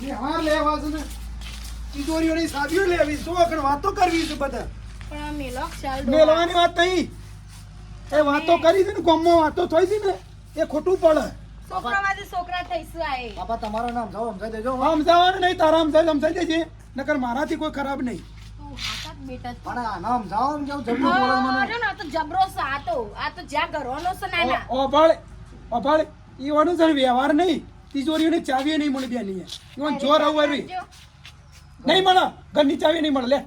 વ્યવહાર લેવા છે ને. તિજોરીઓની સાબીઓ લેવી સો વખત વાતો કરવી છે બધા. પણ આ મેલો ખ્યાલ મેલવાની વાત નહીં એ વાતો કરી છે ને ગામમાં વાતો થઈ છે ને એ ખોટું પડે. છોકરા થઈશું આ. બાપા તમારું નામ જાઓ સમજાઈ દેજો. સમજાવવાનું નહીં તારા સમજાય સમજાઈ દેજે નકર મારાથી કોઈ ખરાબ નહીં. વ્યવહાર નહીં. તિજોરીઓની ચાવીઓ નહીં મળી બેની ઈવન જોર અવરવી આવી. નહીં મળે. ઘરની ચાવી નહીં મળે. લે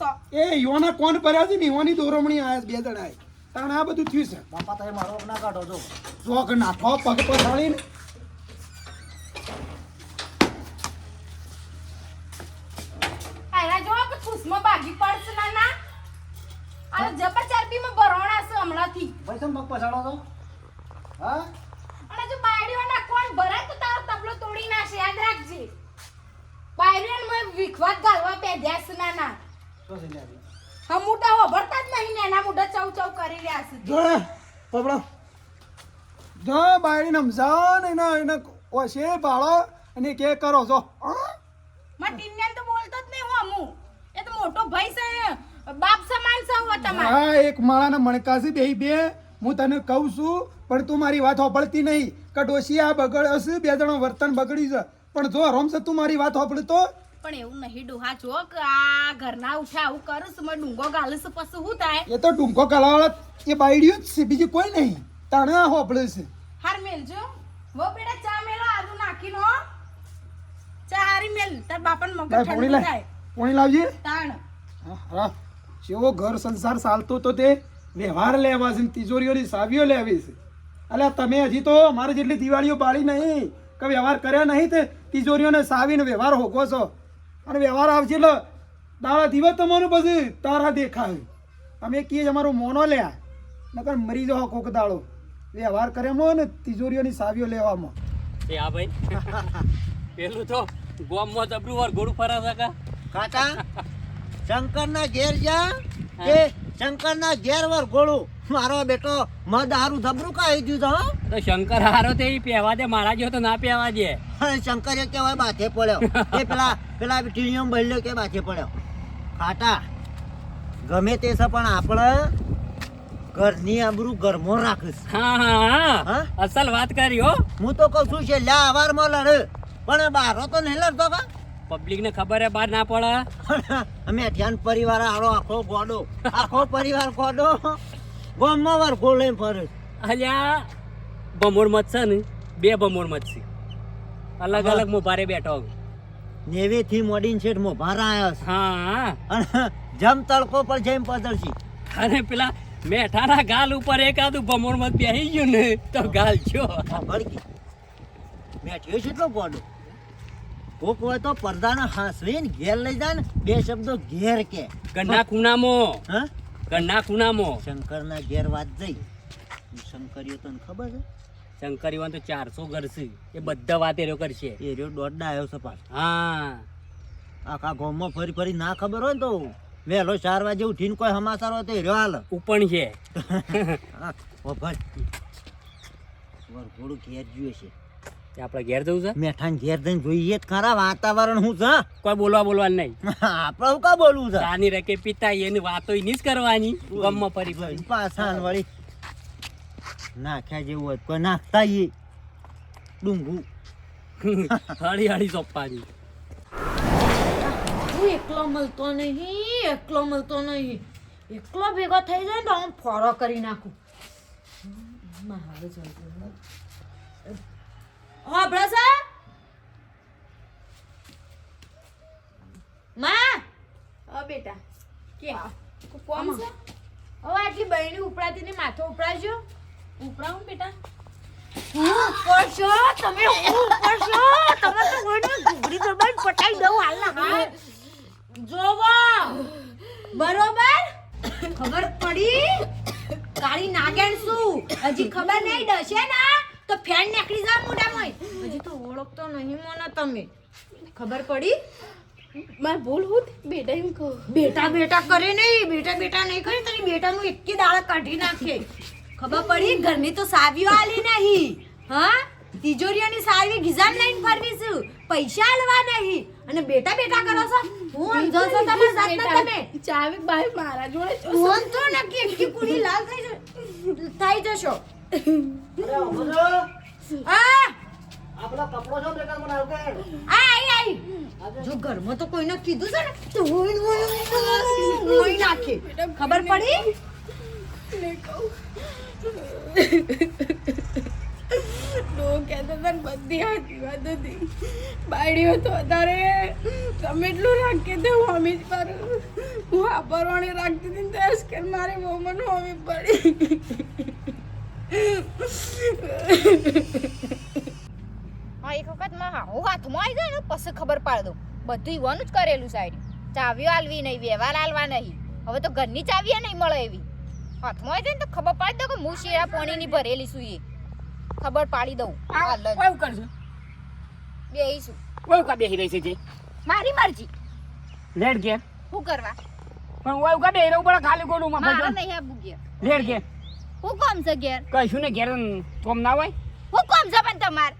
છો. એ યોના કોણ ભર્યા છે ને? યોની દોરમણી આયા બે જણા તાણ આ બધું થયું છે. બાપા તમે મારો ના કાઢો જો જોક નાઠો પગ પછાડીને આયરા જો કે ખુશમાં ભાગી પડશે નાના. આ જબર ચરબીમાં ભરવાના છે હમણાંથી. ભાઈ તમે પગ પછાડો છો હા અને જો બાયડીઓના કોણ ભરાય તો તારો તબલો તોડી નાખશે યાદ રાખજે બાયડીઓને મેં વિખવાત ગાલવા પેધ્યા છે નાના શું છે લ્યા? હમ મોટા હોભળતા જ નહીં ને એના મોઢા ચૌ ચૌ કરી રહ્યા છે જો ને પબડો જો બાયડીને સમજાવો એના એને ઓછે ભાળો અને કે કરો છો? માં ટીન્યાન તો બોલતો જ નહીં હું અમુ એ તો મોટો ભાઈ છે બાપ સમાન છે હો તમારે. હા એક માળાના મણકાસી બે બે. હું તને કહું છું પણ તું મારી વાત હોભળતી નહીં. કે ડોશી આ બગડ હશે બે જણો વર્તન બગડી છે. પણ જો રમશે તું મારી વાત હોભળતો. પણ એવું નહીં ડોહા જો કે આ ઘરના ઉઠા આવું કરું છું મેં ડુંગો ગાલું છું પછી શું થાય? એ તો ડુંગો ગાલવાળો એ બાયડીઓ જ છે બીજી કોઈ નહીં. તાણે હોપળે છે. હાર મેલજો વો બેટા ચા મેલો આદુ નાખી નો ચા હારી મેલ. તાર બાપન મગજ ઠંડુ થાય. પોણી લાવજે. તાણ. હા, જેવો ઘર સંસાર ચાલતો તો તે વ્યવહાર લેવા છે ને તિજોરીઓની સાવીઓ લેવી છે. અલ્યા તમે હજી તો મારે જેટલી દિવાળીઓ પાડી નહીં કે વ્યવહાર કર્યા નહીં તે તિજોરીઓને સાવીને વ્યવહાર હોગો છો. અને વ્યવહાર આવશે એટલે દાડા દિવસ તમારું પછી તારા દેખાય. અમે કીએ અમારું મોનો લ્યા. નકર મરી જાઓ કોક દાડો. વ્યવહાર કર્યામાં ને તિજોરીઓની સાવીઓ લેવામાં. એ આ ભાઈ. પેલું તો ગોમમાં જબરું વાર ગોળું ફરા સકા કાકા શંકરના ઘેર જા. કે શંકરના ઘેર વર ગોળું મારો બેટો મદ હારું ધબરું કાઈ દીધું હો? તો શંકર હારો તે પહેવા દે મારા જેવો તો ના પહેવા દે. અને એ કેવાય માથે પડ્યો. એ પેલા પેલા ટીણીઓ બળ્યો કે માથે પડ્યો. ખાટા ગમે તે છે પણ આપણે ઘરની આબરૂ ઘરમાં રાખીશ. હા હા હા? અસલ વાત કરી હો. હું તો કહું છું છે લ્યા અવારમાં લડ પણ બારો તો નહીં લડતો કા? પબ્લિક ને ખબર હે બહાર ના પડે. અમે ધ્યાન પરિવાર આરો આખો ગોડો. આખો પરિવાર ગોડો. ગોમમાં વાર ગોળ ફરે. અલ્યા બમોર મત છે ને બે બમોર મત છે. અલગ અલગ મોભારે બેઠો નેવી થી મોડીન શેઠ મો ભારા આવ્યો હા. અને જમ તડકો પર જઈને પદરશી અને પેલા મેઠાના ગાલ ઉપર એકાદું બમોર મત બેસી ગયું ને તો ગાલ છો ભડકી. બેઠ્યો છે તો ગોડો કોક હોય તો પડદાને હાંસવીને ઘેર લઈ જાય ને બે શબ્દો ઘેર કે. ગન્ના ખૂણામાં. હા? ખૂણામાં. શંકરના ઘેર વાત જઈ. શંકરીઓ તને ખબર છે? શંકરીવાન તો ચારસો કરશે એ બધા વાત એરો કરશે. એ રહ્યો દોડડા આવ્યો છે પાછો. હા. આખા ગામમાં ફરી ફરી ના ખબર હોય ને તો વહેલો ચાર વાગે ઉઠીને કોઈ સમાચાર હોય તો રહ્યો હાલ. ઉપણ છે. ઓ ભાઈ. વરઘોડું ઘેર જોઈએ છે. આપણે ઘેર જવું છે? મેઠાને ઘેર જઈને જોઈએ ખરા વાતાવરણ શું છે? કોઈ બોલવા બોલવા નહીં. આપણે હું કા બોલવું છે? ચાની રકે પિતા એની વાતો એની જ કરવાની. ગમમાં ફરી ફરી પાછાન વળી નાખ્યા જેવું હોય કોઈ નાખતા એ ડુંગું. હળી હળી સોંપવાની. હું એકલો મળતો નહીં. એકલો મળતો નહીં. એકલો ભેગો થઈ જાય ને તો હું ફોરો કરી નાખું. હોભળે છે માં? અ બેટા. કે કોમ છે? હવે આટલી ઉપડાતી ને માથો ઉપડાજો. ઉપડાવું બેટા? હું ઉપડશો. તમે ઉપડશો? તમે તો કોઈને પટાઈ દઉં હાલ જોવો. બરોબર? ખબર પડી? કાળી નાગેણ શું? હજી ખબર નહીં ડશે ને? તો ફેન નીકળી જા મોઢામાં. હજી તો ઓળખતો નહીં મને તમે. ખબર પડી? મારે ભૂલ હું બેટા એમ કહું. બેટા બેટા કરે નહીં બેટા બેટા નહીં કરે તારી બેટાનું એકી દાળ કાઢી નાખે. ખબર પડી? ઘરની તો સાવીઓ આલી નહીં. હા? તિજોરીઓની સાવી ગીઝામ લઈને ફરવીશું. પૈસા આલવા નહીં. અને બેટા બેટા કરો છો હું અંધો છો તમારા જાતના તમે ચાવી બાઈ મારા જોડે છો હું તો નક્કી કે કુડી લાલ થઈ જશે થઈ જશો આ આપણો કપડો છો બેટા મને આવકે આ આઈ આઈ જો ઘરમાં તો કોઈને કીધું છે ને તો હોય હોય હોય નાખે ખબર પડી બધી સાચી તો વધારે તમે એટલું રાખી દે હું અમી વાપરવાની રાખતી હતી તો કે મારી બહુ મને હોમી પડી. હા, એક વખતમાં હાથમાં આવી ગયો ને, પછી ખબર પાડ દઉં. બધું ઈવાનું જ કરેલું સાઈડ ચાવીઓ આલવી નહીં, વ્યવહાર આલવા નહીં. હવે તો ઘરની ચાવીએ નહીં મળે એવી. હાથમાં આવી જાય ને તો ખબર પાડી દો કે હું શેરા પાણીની ભરેલી છું એ. ખબર પાડી દઉં. કેવું કરશું બેહીશું. કેવું કા બેહી રહી છે જે. મારી મરજી. લેડ કે શું કરવા? પણ ઓય કા બેહી રહું પણ ખાલી ગોડું માં મારા નહીં આપવું ઘેર. લેડ કે હું કોમ છે ઘેર? કહીશું ને ઘેર કોમ ના હોય. હું કોમ છે પણ તમાર?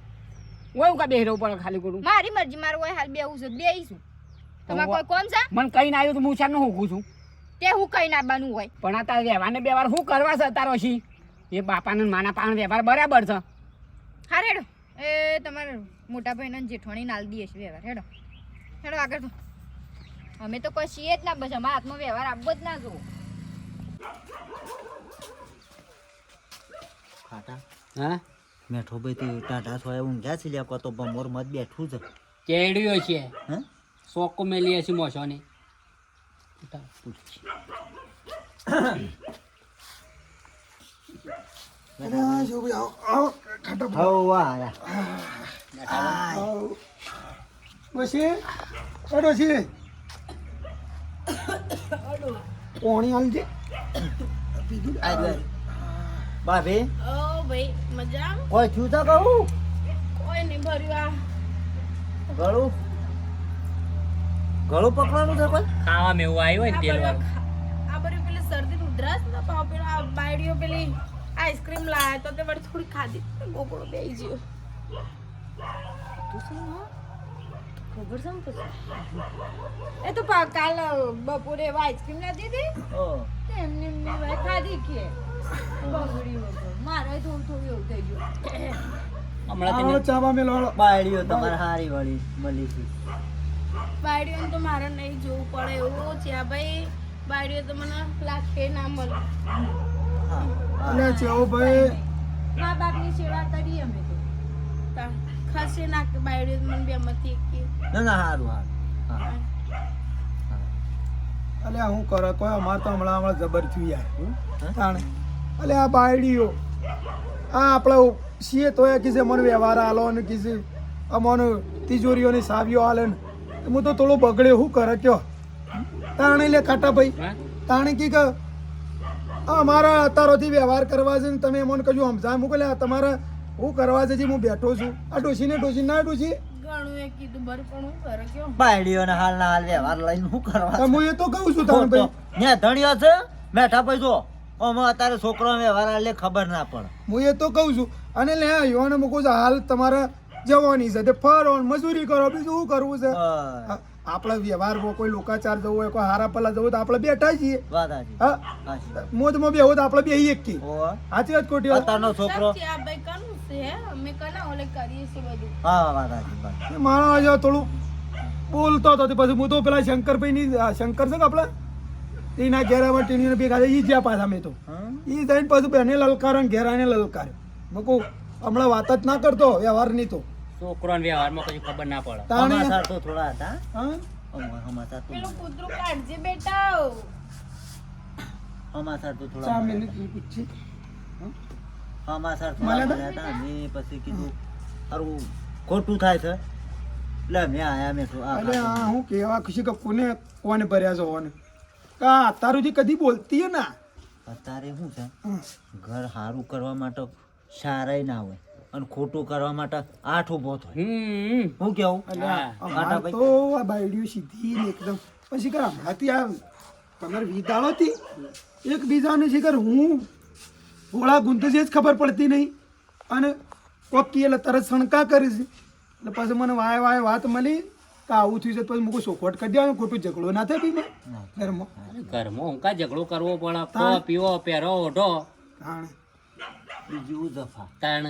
હું કા બેહી રહું પણ ખાલી ગોડું મારી મરજી મારું હોય હાલ બેહું છે બેહીશું. તમારે કોઈ કોમ છે? મને કઈ ના આવ્યું તો હું ચારનું હું છું? તે હું કઈ ના બનવું હોય. પણ આ તારે રહેવાને બે વાર શું કરવા છે તારો છી એ બાપાને માના પાનો વ્યવહાર બરાબર છે. હા રેડો એ તમારે મોટા ભાઈને ને જેઠવાણી નાલ દઈએ છે વ્યવહાર. હેડો. હેડો આગળ તો. અમે તો કોઈ છીએ જ ના બસ અમારા હાથમાં વ્યવહાર આપવો જ ના જોવો. ખાટા? હા? મેઠો ભાઈ તે ટાટા સોય ઊંઘ્યા છે લ્યા તો બમોર મત બેઠું છે. કેડ્યો છે. હે? શોકો મેલી હશે મોસોની પોણી હાલજે પીધું ભાભી ઓ ભાઈ મજા કોઈ થયું તો કહું. કોઈ નહીં ભર્યું આ. ગળું? ગળું પકડવાનું છે કોઈ? ખાવા મેવું આવ્યું હોય ને તેલ વાળું પેલી શરદી ઉધરસ ને પાવ પેલો આ બાયડીઓ પેલી આઈસ્ક્રીમ લાયા તો તે વળી થોડી ખાધી. ગોગળો બે ગયો. ખબર છે ને પછી એ તો પા- કાલ બપોરે આઈસ્ક્રીમ ના દીધી એમને એમને ભાઈ ખાધી કે. મારે થોડું થોડું એવું થઈ ગયું. હમણાં ચાવા મેલો બાયડીઓ તમારે હારી વળી મળી છે. બાયડીઓને તો મારે નહીં જોવું પડે. એવું છે ભાઈ. બાયડીઓ તો મને લાખે ના મળે. અને ચેવો ભાઈ મા બાપની સેવા કરી અમે તો. ખસે ના કે મને બે એક કે. ના ના હારું અલે હું. કરે કોઈ અમાર તો હમણાં હમણાં જબર થયું યાર? તાણે. અલે આ બાયડીઓ. આ આપણે છીએ તો એ કીધે મને વ્યવહાર આલો ને કીધે. અમને તિજોરીઓની સાવીઓ આલે ને. હું તો થોડું બગડ્યો. શું કરે કયો? તાણે લે ખાટા ભાઈ. હા? તાણે કી કે અમારા અતારોથી વ્યવહાર કરવા છે તમે મને કજુ સમજાય? મૂકો લે તમારે હું કરવા છે હું બેઠો છું. આ ડોશી? ના હું હાલ ના હાલ વ્યવહાર લઈને શું કરવા તો હું એ તો કહું છું તાણે ભાઈ. ને ધણિયો છે? બેઠા પૈસો આમાં અત્યારે છોકરો વ્યવહાર એટલે ખબર ના પડે. હું એ તો કહું છું. અને લે યુવાને મૂકું છું હાલ તમારે જવાની છે. તે ફરો મજૂરી કરો બીજું શું કરવું છે? હા, આપણે વ્યવહારમાં કોઈ લોકાચાર જવું હોય કોઈ હારા પલા જવું તો આપણે બેઠા છીએ. મોજમાં બેહું તો આપણે બે એક કી. સાચી વાત ખોટી વાત? અત્યારનો છોકરો. જો થોડું બોલતો હતો પછી હું તો પેલા શંકરભાઈ ની શંકર છે આપણે? એના ઘેરામાં ટીણીને ભેગા થઈ ઈ જ્યાં પાછા મેં તો. એ ઈ જઈને પછી બેને લલકારો ને ઘેરાને લલકાર્યો. મૂકું હમણાં વાત જ ના કરતો વ્યવહારની તો. છોકરાને વ્યવહારમાં કઈ ખબર ના પડે. તાણે? તો થોડા હતા. હા? તો પેલું કૂતરું કાઢજે બેટા. સમાચાર તો થોડા મિનિટ પૂછી હતા. થોડા મળ્યા હતા? મેં પછી કીધું સારું ખોટું થાય છે. એટલે મેં આયા મેં તો આ અરે ખાતું. હું કેવા ખુશી કે કોને કોને ભર્યા છો કોને કા તારું જે કદી બોલતી હે ના? અત્યારે શું છે? ઘર સારું કરવા માટે સારાય ના હોય. અને ખોટું કરવા માટે આઠ ઊભો થાય. હું કેવું? તો આ બાયડીઓ સીધી ને એકદમ. પછી કર હમણાંથી આ તમારે વીસ હતી? એકબીજાને કર હું ગોળા ગુંથે જ ખબર પડતી નહીં. અને કોક એટલે તરત શણકા કરીશ એટલે પછી મને વાય વાય વાત મળી કા આવું થયું છે તો પછી મૂકું સોખવટ કરી દેવાનું ખોટું ઝઘડો ના થાય પીમાં ઘરમાં. ઘરમાં હું કા ઝઘડો કરવો પડે? પીવો પહેરો ઓઢો. બીજું દફા. તાણ.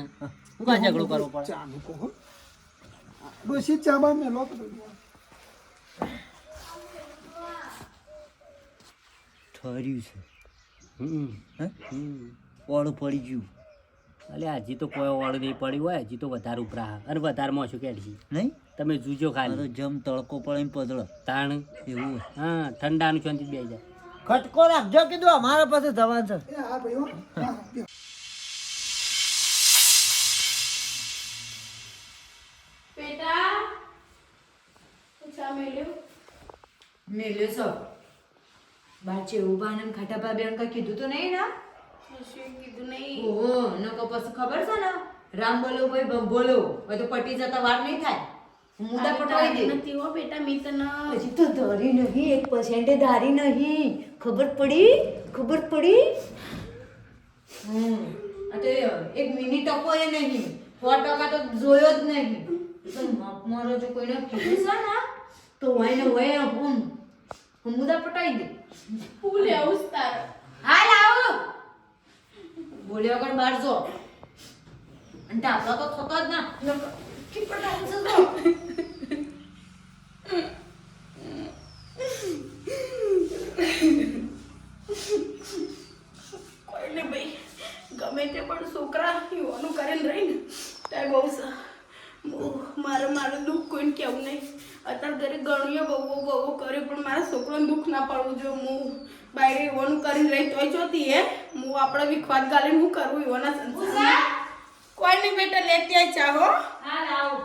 હું કા ઝઘડો કરવો પડે? ચા નું હો. ડોસી ચા બા મેલો. ઠર્યું છે. હમ. ઓળું પડી ગયું. અલે હજી તો કોઈ વાળું નહીં પડ્યું હોય હજી તો વધારે ઉપરા અને વધારમાં શું કેડશી નહીં? તમે જુજો ખાલી. જમ તડકો પડે એમ પધળો. તાણ. એવું હા ઠંડાનું શાંતિ બે જાય. ખટકો રાખજો કીધું અમારા પાસે જવાન છે. મેલ્યો? મેલ્યો સો બાચે બાને ખાટા બા બેન કીધું તો નહીં ના? કીધું નહીં. ઓહો નકો પછી ખબર છે ને? રામ બોલો ભાઈ બમ બોલો. હવે તો પટી જતા વાર નહીં થાય. મુદા પટવાઈ દે નથી હો બેટા મેં તને હજી તો ધારી નહીં એક પર્સેન્ટ ધારી નહીં. ખબર પડી? ખબર પડી? હમ આ એક મિનિટ ટકો એ નહીં. સો તો જોયો જ નહીં. તો માપ મારો જો કોઈને કીધું છે ને? તો હોય ને હોય હું હું મુદ્દા પટાઈ દે ફૂલે ઉસ્તાર હાલ આવો. બોલ્યો વગર બહાર જો. અને ઢાબલા તો થતો જ ના. નકર કી પટાઈ છે જો. કોઈ ને ભાઈ ગમે તે પણ છોકરા યુવાનું કરીને રહીને ત્યાં બહુ મારે મારું દુઃખ કોઈને કહેવું નહીં. અત્યારે ઘરે ગણીએ બહુ બહુ કર્યું પણ મારા છોકરાને દુઃખ ના પાડવું જો હું બાયરે એવાનું કરીને રહી તોય જોતી હે? હું આપણે વિખવાદ ગાલીને હું કરું યુવાના સંસાર કોઈ નહીં બેટા લેતી આવી ચાહો હા. આવો.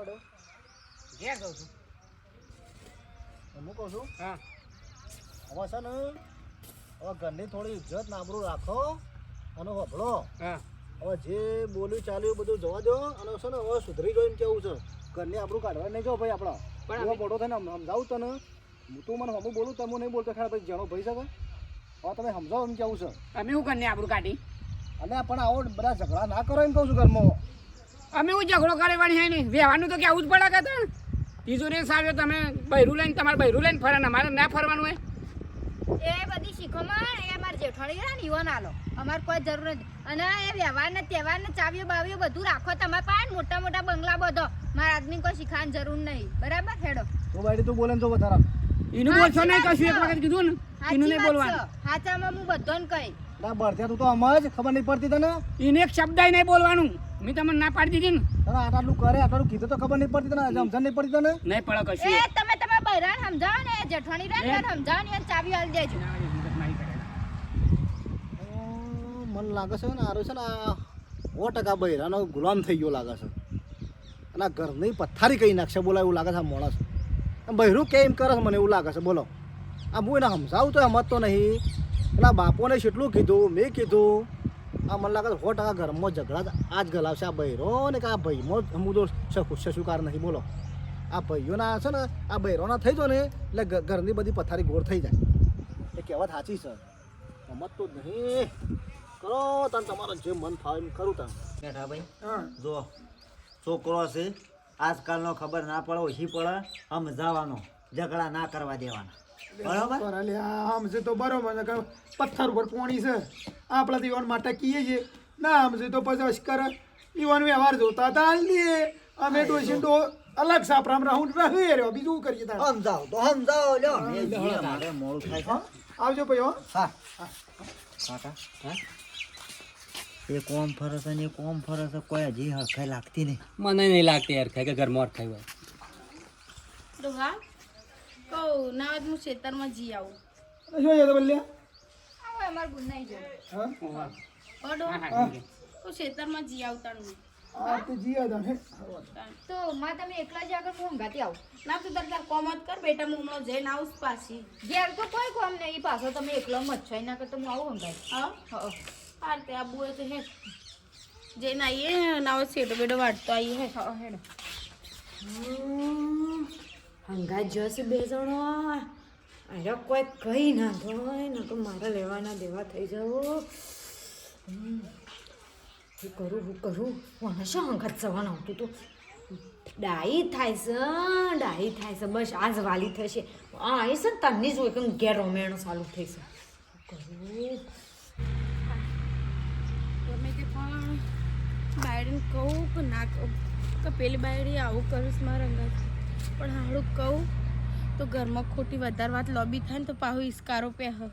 હા ઘેર જાઉં છું. હું કહું છું? હા. હવે છે ને હવે ઘરની થોડી ઇજ્જત નાબરું રાખો અને વભળો હા. હવે જે બોલ્યું ચાલ્યું બધું જવા દો અને છે ને હવે સુધરી ગયું એમ કેવું છે. ઘરને આપણું કાઢવા નહીં જો ભાઈ આપણા. પણ મોટો થઈને સમજાવું તને. હું તું મને હમું બોલું તમે નહીં બોલતો. ખરા પછી જણો ભાઈ શકે હવે તમે સમજાવો એમ કેવું છે. અમે શું ઘરને આપણું કાઢી? અને પણ આવો બધા ઝઘડા ના કરો એમ કહું છું ઘરમાં. અમે હું ઝઘડો કરવાની હે નહીં. વ્યવહારનું તો કેવું જ પડે કે તણ તિજોરી સાવ્યો તમે બૈરું લઈને તમારે બૈરું લઈને ફરે અમારે ના ફરવાનું હોય. એ બધી શીખોમાં એ અમારે જેઠાણી રહ્યા ને ઈવન આલો. અમારે કોઈ જરૂર નથી. અને એ વ્યવહાર ને તહેવાર ને ચાવીઓ બાવીઓ બધું રાખો. તમારે પાસે મોટા મોટા બંગલા બધો. મારા આદમી કોઈ શીખવાની જરૂર નહીં. બરાબર હેડો. તો બાઈડી તું બોલે તો વધારા. એનું બોલશો નહીં કશું એક વખત કીધું ને? એનું નહીં બોલવાનું. સાચામાં હું બધોને કહી. ના બળત્યા તું તો આમ જ ખબર નહીં પડતી તને? એને એક શબ્દ નહીં બોલવાનું. મેં તમને ના પાડી દીધી ને. તને આટલું કરે આટલું કીધું તો ખબર નહીં પડતી તને સમજણ નહીં પડતી તને? નહીં પડે કશું. એ તમે તમે બૈરાન સમજાવો ને જેઠાણી રહે ને સમજાવો ને ચાવી આલી દેજો. મને લાગે છે ને આરો છે ને આ સો ટકા બૈરાનો ગુલામ થઈ ગયો લાગે છે. અને આ ઘરની પથ્થારી કહી નાખશે બોલા એવું લાગે છે આ માણસ. બહેરું બૈરું કેમ કરે છે મને એવું લાગે છે બોલો. આ હું એને સમજાવું તો સમજતો નહીં. પેલા બાપોને કેટલું કીધું મેં કીધું આ મને લાગે સો ટકા ઘરમાં ઝઘડા જ આ જ ગલાવશે આ બૈરો ને કે આ ભાઈમાં હું તો શશુકાર નહીં બોલો. આ ભાઈઓના છે ને આ બૈરોના થઈ જો ને એટલે ઘરની બધી પથારી ગોળ થઈ જાય. એ કહેવત સાચી છે. રમત તો નહીં. કરો તને તમારો જે મન ફાવે એમ કરું તમે બેઠા ભાઈ હા. જો છોકરો છે આજકાલનો ખબર ના પડે ઓછી પડે સમજાવવાનો ઝઘડા ના કરવા દેવાના. બરાબર? આ આમ છે તો બરોબર છે કે પથ્થર ઉપર પોણી છે. આપણા દીવાન માટે કીએ છીએ. ના આમ છે તો પછી અશ્કર દીવાન વ્યવહાર જોતા હતા હાલ અમે અમે છે તો અલગ સાપરામ રહું રહે રહ્યો બીજું કરીએ તા સમજાવો તો સમજાવો લ્યો. મારે મોડું થાય. છે આવજો ભાઈ હો. હા. કાકા હા? એ કોમ ફરસ અને એ કોમ ફરસ કોઈ હજી હરખાઈ લાગતી નહીં. મને નહીં લાગતી યાર કે ઘરમાં અટ થાય હોય. તો હા. કહું ના હોય તો હું ખેતરમાં જી આવું. આવો અમારે ગુનાઈ જો હા? ઓડો હું ખેતરમાં જી. આવતા હું આ તે જીયા જાણ હે તો માં તમે એકલા જ આગળ હું હંગાતી આવું? ના તું તાર તાર કોમ જ કર બેટા હું હમણાં જઈને આવું પાછી. ઘેર તો કોઈ કોમ નહીં પાછો તમે એકલો મત છો એના કરતા હું આવું હંગાતી હા? હા. હાર તે આબુ હોય તો હે. જઈને આવીએ નાવ સેટો બેટો વાટતો આવીએ હે હા હેડો હંગા જશે બે જણો અરે કોઈ કઈ ના થાય ન તો મારે લેવાના દેવા થઈ જાવ. શું કરું, હું કરું. વાહ શું હંગાત જવાનું આવતું તું? ડાઈ થાય છે ડાઈ થાય છે, બસ આજ વાલી થશે. આ આવી છે તને જ એકદમ ઘેર રોમેણો ચાલુ થઈ છે. ગમે તે પણ બાયડીને કહું કે ના કહું. કે પેલી બાયડી આવું કરીશ મારા અંગાત પણ હાડું કહું તો ઘરમાં ખોટી વધારે વાત લોબી થાય ને તો પાહુ ઇસકારો પહે હે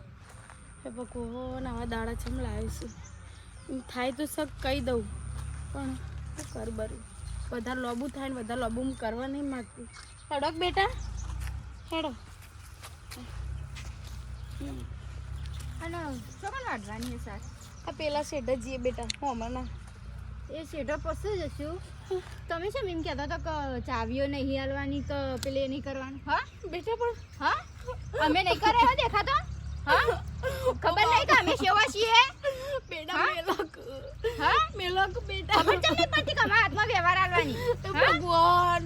ભગવાન આવા દાડા છે લાવીશું એમ થાય તો સક કહી દઉં પણ શું કર બરું? વધારે લોબું થાય ને વધારે લોબું હું કરવા નહીં માગતી. હેડોક બેટા? હેડો. અને શું છે સાથ આ પેલા શેઠ જઈએ બેટા હું હમણાં એ શેઠો પછી જશું. તમે છે એમ કહેતા હતા કે ચાવીઓ નહીં હાલવાની કે પેલે નહીં કરવાનું? હા બેટા પણ હા? અમે નહીં કરે હો દેખાતો? હા? ખબર નહીં કે અમે સેવા છીએ? બેટા મેલક હા? મેલક બેટા. ખબર ચમ નહીં પડતી કે હાથમાં વ્યવહાર હાલવાની? ભગવાન.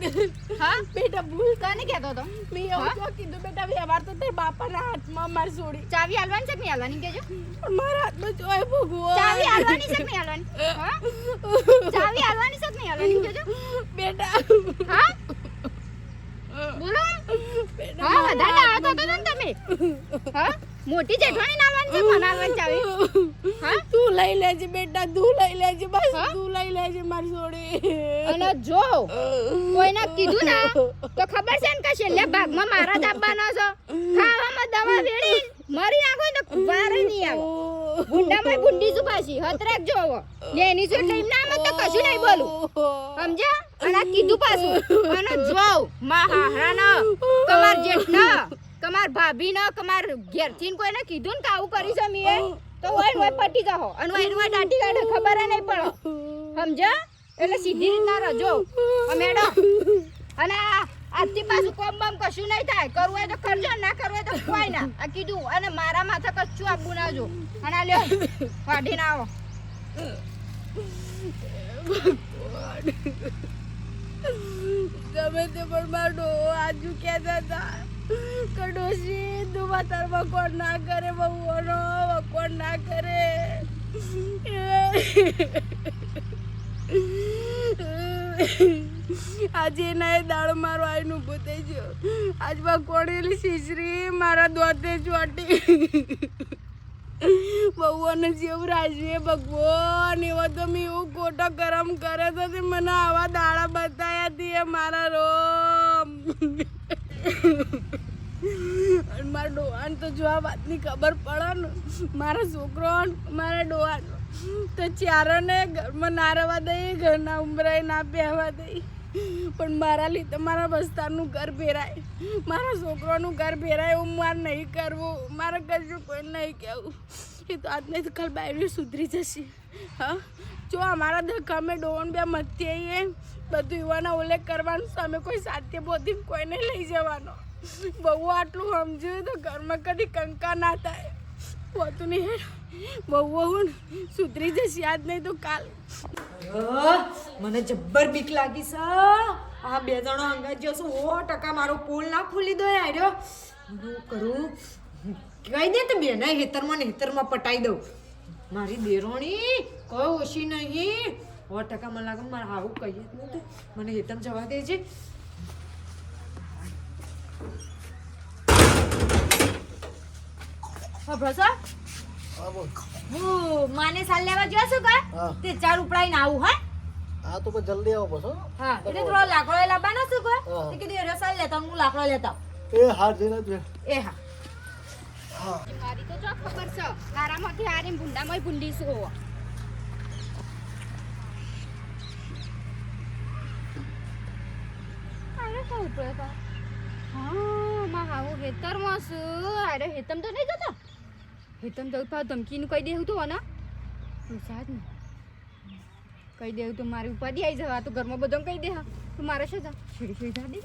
હા? બેટા ભૂલ તને કહેતો હતો મેં એવું તો કીધું બેટા વ્યવહાર તો તે બાપાના હાથમાં માર છોડી. ચાવી હાલવાની છે કે નહીં હાલવાની પણ મારા હાથમાં જોય ભગવાન ચાવી હાલવાની છે કે નહીં હાલવાની? હા? ચાવી હાલવાની છે કે નહીં હાલવાની કહેજો? બેટા. હા? બોલો. હા વધારે આવતો હતો ને તમે. હા? મોટી જેઠાણી નાલવાની છે મને હાલવાની ચાવી હા? તું લઈ લેજે બેટા તું લઈ લેજે બસ? તું લઈ લેજે મારી જોડે. અને જો કોઈને કીધું ના તો ખબર છે ને કે છેલ્લે ભાગમાં મારા જ આપવાનો છો? ખાવામાં દવા વેડી મરી નાખો તો વાર નહીં આવે. ગુંડામાં ગુંડી સુભાશી પાછી હત રાખજો ને એની જો ટાઈમ ના મત તો કશું નહીં બોલું. સમજ્યા? અને કીધું પાછું. અને જો મા ન કમાર જેઠ ન કમાર ભાભી ન કમાર કોઈ કોઈને કીધું ને કે આવું કરી છે મીએ તો ઓય ઓય પટી જાઓ અને ઓય ઓય ડાટી કાઢે ખબર નહીં પડે સમજ્યા? એટલે સીધી રીતના રજો. મેડો અને આજથી પાછું કોમ બમ કશું નહીં થાય. કરવું હોય તો કરજો ના કરવું હોય તો કોઈ ના. આ કીધું અને મારા માથે કશું આપવું ના જો. અને આ લ્યો વાઢીને આવો. ગમે તે પણ મારો આજુ કહેતા હતા. કે ડોશી તું માતાર વકોડ ના કરે બહુઓનો વકોડ ના કરે. આજે ના દાડો મારો આઈનું ઊભો થઈ ગયો. આજ વકોડેલી શીશરી, મારા દોતે ચોટી. બહુઓને જેવું રાજવીએ ભગવાન, એવો તો મેં એવું ખોટો ગરમ કરે તો તે મને આવા દાડા બતાયા હતી મારા રોમ. મારા ડોહાન તો જો આ વાતની ખબર પડે ને, મારા છોકરો મારા ડોહાન, તો ચારોને ઘરમાં ના રહેવા દઈએ, ઘરના ઉંબરાય ના પહેવા દઈ પણ મારા લીધે મારા વસ્તારનું ઘર ભેરાય. મારા છોકરોનું ઘર ભેરાય હું મારે નહીં કરવું. મારે કશું કોઈ નહીં કહેવું. એ તો આજને તો કાલ બાયરી સુધરી જશે. હા? જો અમારા ધક્કા અમે ડોન બે આવીએ બધું યુવાનો ઉલ્લેખ કરવાનું સામે કોઈ સાથે બોધી કોઈને લઈ જવાનો. બહુ આટલું સમજ્યું તો ઘરમાં કદી કંકા ના થાય. હોતું નહીં બહુ બહુ સુધરી જશે, યાદ નહીં તો કાલ. મને જબ્બર બીક લાગી છે. આ બે જણો અંગાત જશો સો ટકા મારો પોલ ના ખોલી દો આર્યો હું કરું? કહી દે તો બેના હેતરમાં ને હેતરમાં પટાઈ દઉં. મારી દેરોણી કોઈ ઓછી નહીં. સો ટકા મને લાગે મારે આવું કહીએ જ નહીં મને હેતમ જવા દેજે છે હા બોલ. હું માને સાલ લેવા ગયો છું કા તે ચાર ઉપડાઈને આવું હા? હા તો પછી જલ્દી આવો બસ હા. એટલે થોડો લાકડો લાવવાનો છું કા તે કીધું લેતા હું લાકડો લેતા એ હાર જઈને જ એ હા. મારી તો જો ખબર છે તારામાંથી હારી ભૂંડામાં ભૂંડી કહું તો એ કા. હા, માં હાવું હેતરમાં છું. આરે હેતમ તો નહીં જતો? હેતમ તો ધમકીનું કહી દેવું તો ને સાજ ને. કહી દેવું તો, મારી ઉપાધિ આવી જવા. તો ઘરમાં બધો કહી દે, હા. તું મારે શું જા? છેડી